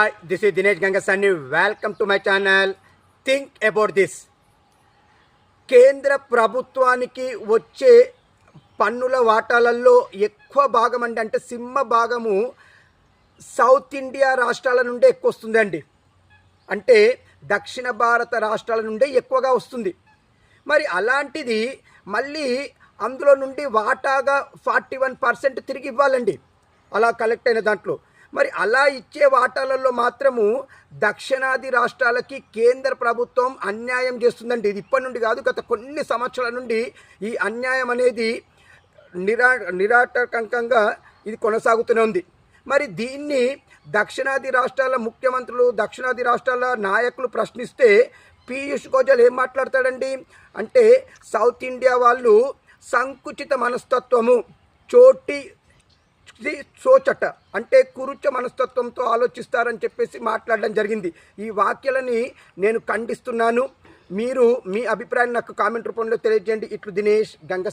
Hi this is Dinesh Gangasani welcome to my channel think about this కేంద్ర ప్రభుత్వానికి వచ్చే పన్నుల వాటాలలో ఎక్కువ భాగం అంటే అంటే సింహ భాగము సౌత్ ఇండియా రాష్ట్రాల నుండే ఎక్కువ వస్తుందండి. అంటే దక్షిణ భారత రాష్ట్రాల నుండే ఎక్కువగా వస్తుంది. మరి అలాంటిది మళ్ళీ అందులో నుండి వాటాగా ఫార్టీ వన్ పర్సెంట్ తిరిగి ఇవ్వాలండి. అలా కలెక్ట్ అయిన దాంట్లో. మరి అలా ఇచ్చే వాటాలలో మాత్రము దక్షిణాది రాష్ట్రాలకి కేంద్ర ప్రభుత్వం అన్యాయం చేస్తుందండి. ఇది ఇప్పటి నుండి కాదు గత కొన్ని సంవత్సరాల నుండి ఈ అన్యాయం అనేది నిరా నిరాటకంకంగా ఇది కొనసాగుతూనే ఉంది. మరి దీన్ని దక్షిణాది రాష్ట్రాల ముఖ్యమంత్రులు దక్షిణాది రాష్ట్రాల నాయకులు ప్రశ్నిస్తే పీయూష్ గోజల్ ఏం మాట్లాడతాడండి? అంటే సౌత్ ఇండియా వాళ్ళు సంకుచిత మనస్తత్వము చోటి ఇది సోచట అంటే కురుచ మనస్తత్వంతో ఆలోచిస్తారని చెప్పేసి మాట్లాడడం జరిగింది. ఈ వాక్యాలని నేను ఖండిస్తున్నాను. మీరు మీ అభిప్రాయాన్ని నాకు కామెంట్ రూపంలో తెలియజేయండి. ఇట్లు దినేష్ గంగ